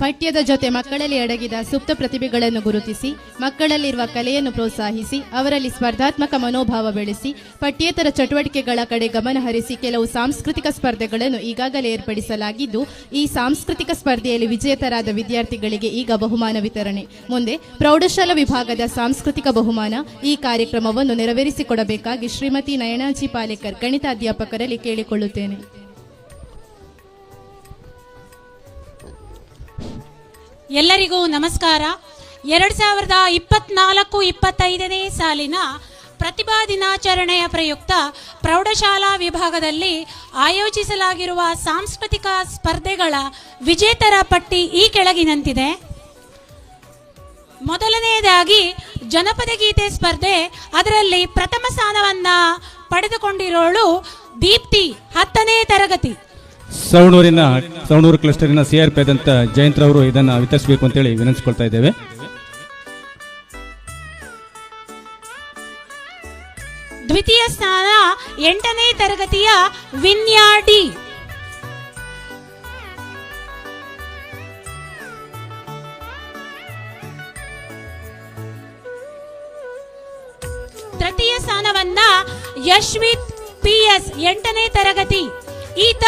ಪಠ್ಯದ ಜೊತೆ ಮಕ್ಕಳಲ್ಲಿ ಅಡಗಿದ ಸುಪ್ತ ಪ್ರತಿಭೆಗಳನ್ನು ಗುರುತಿಸಿ, ಮಕ್ಕಳಲ್ಲಿರುವ ಕಲೆಯನ್ನು ಪ್ರೋತ್ಸಾಹಿಸಿ, ಅವರಲ್ಲಿ ಸ್ಪರ್ಧಾತ್ಮಕ ಮನೋಭಾವ ಬೆಳೆಸಿ, ಪಠ್ಯೇತರ ಚಟುವಟಿಕೆಗಳ ಕಡೆ ಗಮನ ಹರಿಸಿ ಕೆಲವು ಸಾಂಸ್ಕೃತಿಕ ಸ್ಪರ್ಧೆಗಳನ್ನು ಈಗಾಗಲೇ ಏರ್ಪಡಿಸಲಾಗಿದ್ದು, ಈ ಸಾಂಸ್ಕೃತಿಕ ಸ್ಪರ್ಧೆಯಲ್ಲಿ ವಿಜೇತರಾದ ವಿದ್ಯಾರ್ಥಿಗಳಿಗೆ ಈಗ ಬಹುಮಾನ ವಿತರಣೆ. ಮುಂದೆ ಪ್ರೌಢಶಾಲಾ ವಿಭಾಗದ ಸಾಂಸ್ಕೃತಿಕ ಬಹುಮಾನ ಈ ಕಾರ್ಯಕ್ರಮವನ್ನು ನೆರವೇರಿಸಿಕೊಡಬೇಕಾಗಿ ಶ್ರೀಮತಿ ನಯನಾಜಿ ಪಾಲೇಕರ್ ಗಣಿತ ಅಧ್ಯಾಪಕರಲ್ಲಿ ಕೇಳಿಕೊಳ್ಳುತ್ತೇನೆ. ಎಲ್ಲರಿಗೂ ನಮಸ್ಕಾರ. ಎರಡು ಸಾವಿರದ ಇಪ್ಪತ್ನಾಲ್ಕು ಇಪ್ಪತ್ತೈದನೇ ಸಾಲಿನ ಪ್ರತಿಭಾ ದಿನಾಚರಣೆಯ ಪ್ರಯುಕ್ತ ಪ್ರೌಢಶಾಲಾ ವಿಭಾಗದಲ್ಲಿ ಆಯೋಜಿಸಲಾಗಿರುವ ಸಾಂಸ್ಕೃತಿಕ ಸ್ಪರ್ಧೆಗಳ ವಿಜೇತರ ಪಟ್ಟಿ ಈ ಕೆಳಗಿನಂತಿದೆ. ಮೊದಲನೆಯದಾಗಿ ಜನಪದ ಗೀತೆ ಸ್ಪರ್ಧೆ, ಅದರಲ್ಲಿ ಪ್ರಥಮ ಸ್ಥಾನವನ್ನ ಪಡೆದುಕೊಂಡಿರೋಳು ದೀಪ್ತಿ, ಹತ್ತನೇ ತರಗತಿ. ಸವಣೂರಿನ, ಸವಣೂರು ಕ್ಲಸ್ಟರಿನ ಸಿ ಆರ್ ಪಿ ಆದಂತ ಜಯಂತ್ರವರು ಇದನ್ನ ವಿತರಿಸಬೇಕು ಅಂತೇಳಿ ವಿನಂತಿಸ್ಕೊಳ್ತಾ ಇದ್ದೇವೆ. ದ್ವಿತೀಯ ಸ್ಥಾನ ಎಂಟನೇ ತರಗತಿಯ ವಿನ್ಯಾಡಿ ತೃತೀಯ ಸ್ಥಾನವನ್ನ ಯಶ್ವಿತ್ ಪಿ ಎಸ್ ಎಂಟನೇ ತರಗತಿ. ಈತ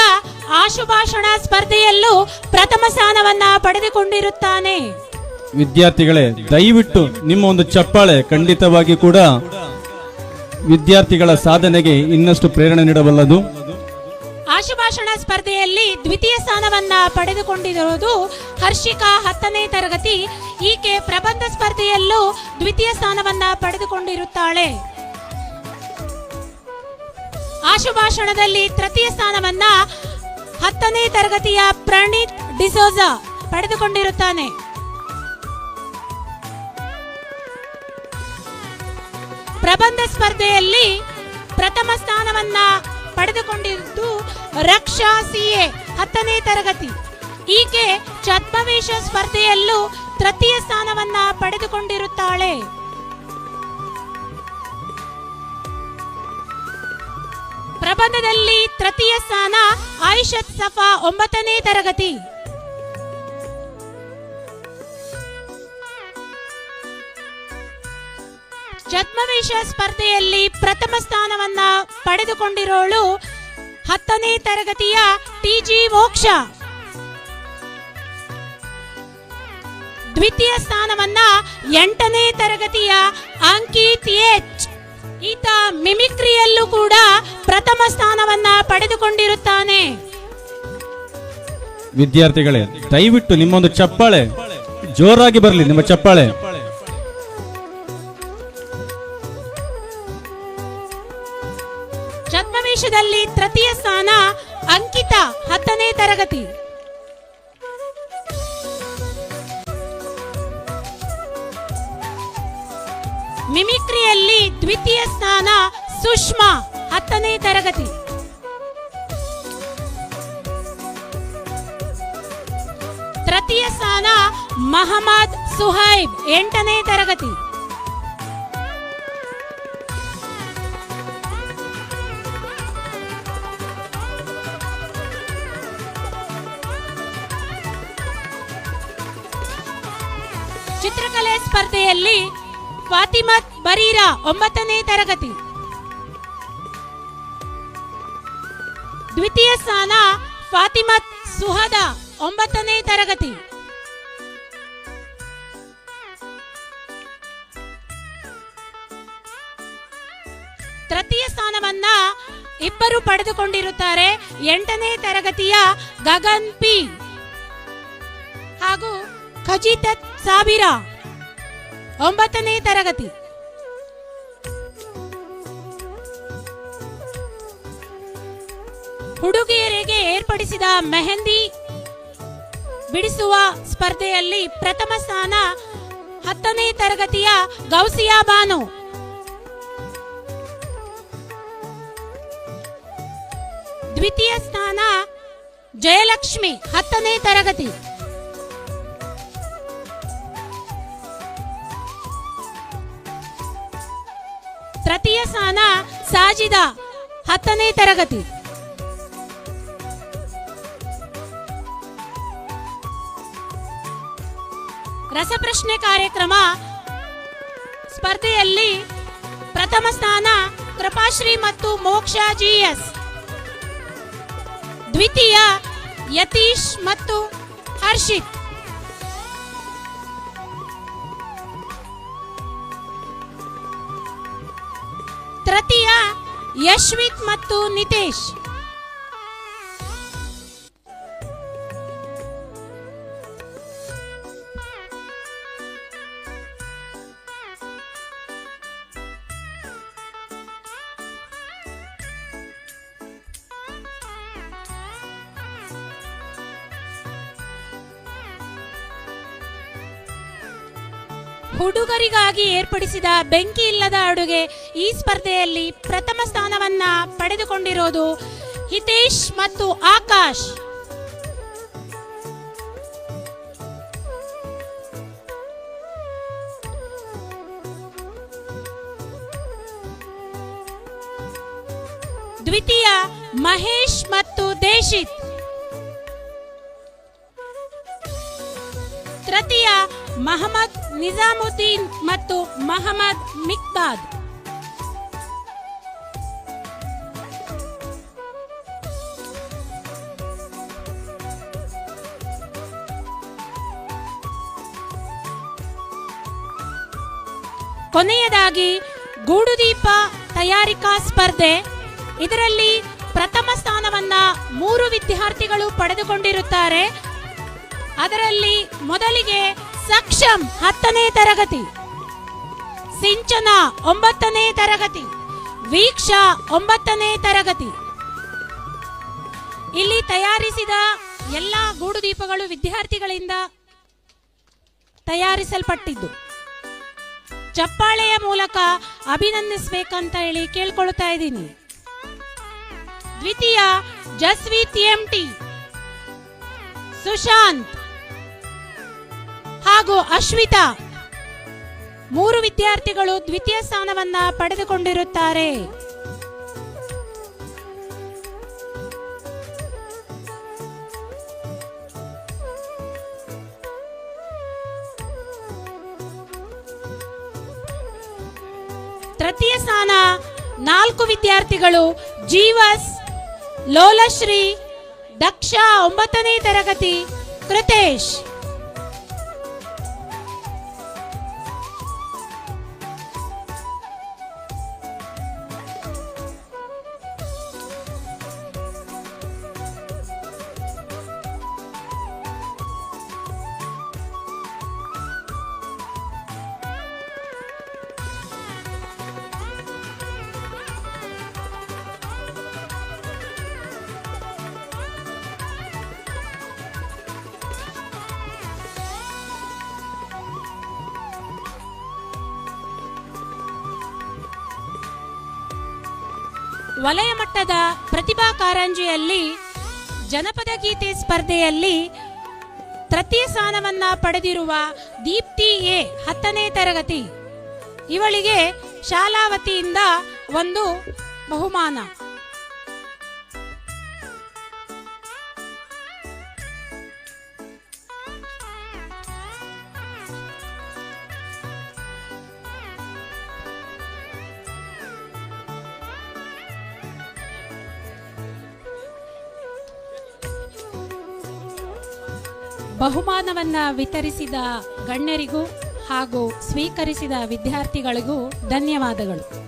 ಆಶುಭಾಷಣ ಸ್ಪರ್ಧೆಯಲ್ಲೂ ಪ್ರಥಮ ಸ್ಥಾನವನ್ನ ಪಡೆದುಕೊಂಡಿರುತ್ತಾನೆ. ವಿದ್ಯಾರ್ಥಿಗಳೇ ದಯವಿಟ್ಟು ನಿಮ್ಮ ಒಂದು ಚಪ್ಪಾಳೆ ಖಂಡಿತವಾಗಿ ಕೂಡ ವಿದ್ಯಾರ್ಥಿಗಳ ಸಾಧನೆಗೆ ಇನ್ನಷ್ಟು ಪ್ರೇರಣೆ ನೀಡಬಲ್ಲದು. ಆಶುಭಾಷಣ ಸ್ಪರ್ಧೆಯಲ್ಲಿ ದ್ವಿತೀಯ ಸ್ಥಾನವನ್ನ ಪಡೆದುಕೊಂಡಿರುವುದು ಹರ್ಷಿಕಾ ಹತ್ತನೇ ತರಗತಿ. ಈಕೆ ಪ್ರಬಂಧ ಸ್ಪರ್ಧೆಯಲ್ಲೂ ದ್ವಿತೀಯ ಸ್ಥಾನವನ್ನ ಪಡೆದುಕೊಂಡಿರುತ್ತಾಳೆ. ಆಶುಭಾಷಣದಲ್ಲಿ ತೃತೀಯ ಸ್ಥಾನವನ್ನ ಹತ್ತನೇ ತರಗತಿಯ ಪ್ರಣೀತ್ ಡಿಸೋಜ ಪಡೆದುಕೊಂಡಿರುತ್ತಾನೆ. ಪ್ರಬಂಧ ಸ್ಪರ್ಧೆಯಲ್ಲಿ ಪ್ರಥಮ ಸ್ಥಾನವನ್ನ ಪಡೆದುಕೊಂಡಿದ್ದು ರಕ್ಷಾ ಸಿಎ ಹತ್ತನೇ ತರಗತಿ. ಈಕೆ ಛದ್ಮವೇಶ ಸ್ಪರ್ಧೆಯಲ್ಲೂ ತೃತೀಯ ಸ್ಥಾನವನ್ನ ಪಡೆದುಕೊಂಡಿರುತ್ತಾಳೆ. ಪ್ರಬಂಧದಲ್ಲಿ ತೃತೀಯ ಸ್ಥಾನ ಆಯುಷತ್ ಸಫಾ ಒಂಬತ್ತನೇ ತರಗತಿ. ಛದ್ಮವೇಶ ಸ್ಪರ್ಧೆಯಲ್ಲಿ ಪ್ರಥಮ ಸ್ಥಾನವನ್ನ ಪಡೆದುಕೊಂಡಿರೋಳು ಹತ್ತನೇ ತರಗತಿಯ ಟಿಜಿ ಮೋಕ್ಷ. ದ್ವಿತೀಯ ಸ್ಥಾನವನ್ನ ಎಂಟನೇ ತರಗತಿಯ ಅಂಕಿತ್ ಎಚ್ ಈತ ಮಿಮಿಕ್ರಿಯಲ್ಲೂ ಕೂಡ ಪ್ರಥಮ ಸ್ಥಾನವನ್ನ ಪಡೆದುಕೊಂಡಿರುತ್ತಾನೆ. ವಿದ್ಯಾರ್ಥಿಗಳೇ ದಯವಿಟ್ಟು ನಿಮ್ಮೊಂದು ಚಪ್ಪಾಳೆ ಜೋರಾಗಿ ಬರಲಿ ನಿಮ್ಮ ಚಪ್ಪಾಳೆ. ಛದ್ಮವೇಶದಲ್ಲಿ ತೃತೀಯ ಸ್ಥಾನ ಅಂಕಿತ ಹತ್ತನೇ ತರಗತಿ. ಮಿಮಿಕ್ರಿಯಲ್ಲಿ ದ್ವಿತೀಯ ಸ್ಥಾನ ಸುಷ್ಮಾ. ಹತ್ತನೇ ತರಗತಿ. ತೃತೀಯ ಸ್ಥಾನ ಮಹಮ್ಮದ್ ಸುಹೈಬ್ ಎಂಟನೇ ತರಗತಿ. ಚಿತ್ರಕಲೆ ಸ್ಪರ್ಧೆಯಲ್ಲಿ ಫಾತಿಮತ್ ಬರೀರಾ ಒಂಬತ್ತನೇ ತರಗತಿ. ದ್ವಿತೀಯ ಸ್ಥಾನ ಫಾತಿಮತ್ ಸುಹದ ಒಂಬತ್ತನೇ ತರಗತಿ. ತೃತೀಯ ಸ್ಥಾನವನ್ನ ಇಬ್ಬರು ಪಡೆದುಕೊಂಡಿರುತ್ತಾರೆ. ಎಂಟನೇ ತರಗತಿಯ ಗಗನ್ ಪಿ ಹಾಗೂ ಖಜಿತತ್ ಸಾವಿರ ಒಂಬತ್ತನೇ ತರಗತಿ. ಹುಡುಗಿಯರಿಗೆ ಏರ್ಪಡಿಸಿದ ಮೆಹಂದಿ ಬಿಡಿಸುವ ಸ್ಪರ್ಧೆಯಲ್ಲಿ ಪ್ರಥಮ ಸ್ಥಾನ, ಹತ್ತನೇ ತರಗತಿಯ ಗೌಸಿಯಾ ಬಾನು. ದ್ವಿತೀಯ ಸ್ಥಾನ ಜಯಲಕ್ಷ್ಮಿ, ಹತ್ತನೇ ತರಗತಿ. ತೃತೀಯ ಸ್ಥಾನ ಸಾಜಿದ, ಹತ್ತನೇ ತರಗತಿ. ರಸಪ್ರಶ್ನೆ ಕಾರ್ಯಕ್ರಮ ಸ್ಪರ್ಧೆಯಲ್ಲಿ ಪ್ರಥಮ ಸ್ಥಾನ ಕೃಪಾಶ್ರೀ ಮತ್ತು ಮೋಕ್ಷ ಜಿಎಸ್. ದ್ವಿತೀಯ ಯತೀಶ್ ಮತ್ತು ಹರ್ಷಿತ್. ತೃತೀಯ ಯಶ್ವಿತ್ ಮತ್ತು ನಿತೇಶ್. ಹುಡುಗರಿಗಾಗಿ ಏರ್ಪಡಿಸಿದ ಬೆಂಕಿ ಇಲ್ಲದ ಅಡುಗೆ ಈ ಸ್ಪರ್ಧೆಯಲ್ಲಿ ಪ್ರಥಮ ಸ್ಥಾನವನ್ನ ಪಡೆದುಕೊಂಡಿರೋದು ಹಿತೇಶ್ ಮತ್ತು ಆಕಾಶ್. ದ್ವಿತೀಯ ಮಹೇಶ್ ಮತ್ತು ದೇಶಿತ್. ತೃತೀಯ ಮಹಮ್ಮದ್ ನಿಜಾಮುದ್ದೀನ್ ಮತ್ತು ಮಹಮ್ಮದ್ ಮಿಕ್ಬಾದ್ ಕೊನೆಯದಾಗಿ ಗೂಡುದೀಪ ತಯಾರಿಕಾ ಸ್ಪರ್ಧೆ. ಇದರಲ್ಲಿ ಪ್ರಥಮ ಸ್ಥಾನವನ್ನ ಮೂರು ವಿದ್ಯಾರ್ಥಿಗಳು ಪಡೆದುಕೊಂಡಿರುತ್ತಾರೆ. ಅದರಲ್ಲಿ ಮೊದಲಿಗೆ ಸಕ್ಷಮ್ ಹತ್ತನೇ ತರಗತಿ, ಸಿಂಚನ ಒಂಬತ್ತನೇ ತರಗತಿ, ವೀಕ್ಷಾ ಒಂಬತ್ತನೇ ತರಗತಿ. ಇಲ್ಲಿ ತಯಾರಿಸಿದ ಎಲ್ಲ ಗೂಡುದೀಪಗಳು ವಿದ್ಯಾರ್ಥಿಗಳಿಂದ ತಯಾರಿಸಲ್ಪಟ್ಟಿದ್ದು. ಚಪ್ಪಾಳೆಯ ಮೂಲಕ ಅಭಿನಂದಿಸಬೇಕಂತ ಹೇಳಿ ಕೇಳ್ಕೊಳ್ತಾ ಇದ್ದೀನಿ. ದ್ವಿತೀಯ ಜಸ್ವಿ ಎಂಟಿ ಸುಶಾಂತ್. ಹಾಗೂ ಅಶ್ವಿತಾ. ಮೂರು ವಿದ್ಯಾರ್ಥಿಗಳು ದ್ವಿತೀಯ ಸ್ಥಾನವನ್ನ ಪಡೆದುಕೊಂಡಿರುತ್ತಾರೆ. ತೃತೀಯ ಸ್ಥಾನ ನಾಲ್ಕು ವಿದ್ಯಾರ್ಥಿಗಳು ಜೀವಸ್, ಲೋಲಶ್ರೀ, ದಕ್ಷ ಒಂಬತ್ತನೇ ತರಗತಿ, ಕೃತೇಶ್. ವಲಯ ಮಟ್ಟದ ಪ್ರತಿಭಾ ಕಾರಂಜಿಯಲ್ಲಿ ಜನಪದ ಗೀತೆ ಸ್ಪರ್ಧೆಯಲ್ಲಿ ತೃತೀಯ ಸ್ಥಾನವನ್ನ ಪಡೆದಿರುವ ದೀಪ್ತಿ ಎ ಹತ್ತನೇ ತರಗತಿ. ಇವಳಿಗೆ ಶಾಲಾವತಿಯಿಂದ ಒಂದು ಬಹುಮಾನ. ಬಹುಮಾನವನ್ನ ವಿತರಿಸಿದ ಗಣ್ಯರಿಗೂ ಹಾಗೂ ಸ್ವೀಕರಿಸಿದ ವಿದ್ಯಾರ್ಥಿಗಳಿಗೂ ಧನ್ಯವಾದಗಳು.